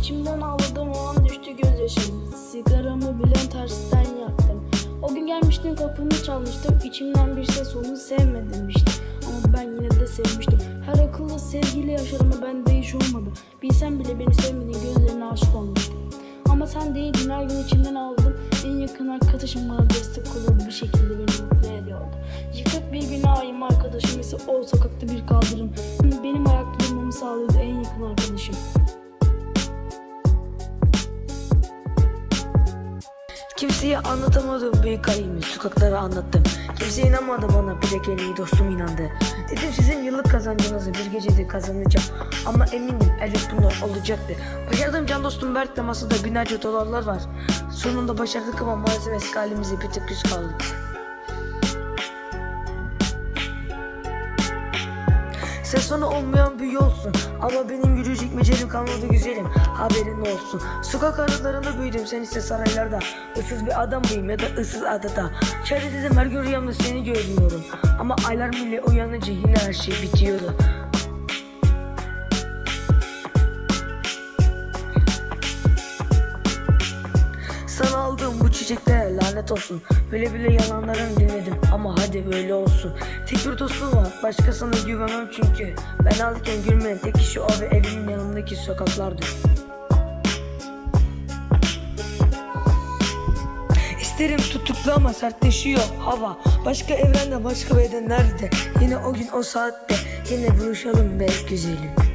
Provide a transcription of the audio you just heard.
İçimden ağladım o an düştü gözyaşım. Sigaramı bilen tersten yaktım. O gün gelmiştin kapını çalmıştım. İçimden bir ses onu sevmedim işte. Ama ben yine de sevmiştim. Her akıllı sevgiyle yaşarım ama bende hiç olmadı. Bilsem bile beni sevmediğin gözlerine aşık olmuştum. Ama sen değildin her gün içimden ağladım. En yakın arkadaşım bana destek oluyordu bir şekilde beni mutlu ediyordu. Yıkık bir binayım arkadaşım ise o sokakta bir kaldırım. Benim Kimseye anlatamadım büyük halimi sokaklara anlattım. Kimse inanmadı bana bir tek en iyi dostum inandı. Dedim sizin yıllık kazancınızı bir gecede kazanacağım. Ama eminim elbet bunlar olacaktı. Başardım can dostum Berk'le masada binlerce dolarlar var. Sonunda başardık ama maalesef eski halimize bir tık yüz kaldık Sen sonu olmayan bir yolsun. Ama benim yürüyecek mecelim kalmadı güzelim. Haberin olsun. Sokak aralarında büyüdüm sen ise saraylarda. Issız bir adam mıyım ya da ıssız adada? Çare dedim her gün rüyamda seni görüyorum. Ama aylar bile uyanınca yine her şey bitiyordu çiçeklere lanet olsun. Böyle bile yalanlarını dinledim ama hadi böyle olsun. Tek bir dostum var başkasına güvenmem çünkü. Ben alırken gülmeyen tek kişi o ve evimin yanındaki sokaklardı. İsterim tutuklu ama sertleşiyor hava. Başka evrende başka bedenlerde Yine o gün o saatte Yine buluşalım be güzelim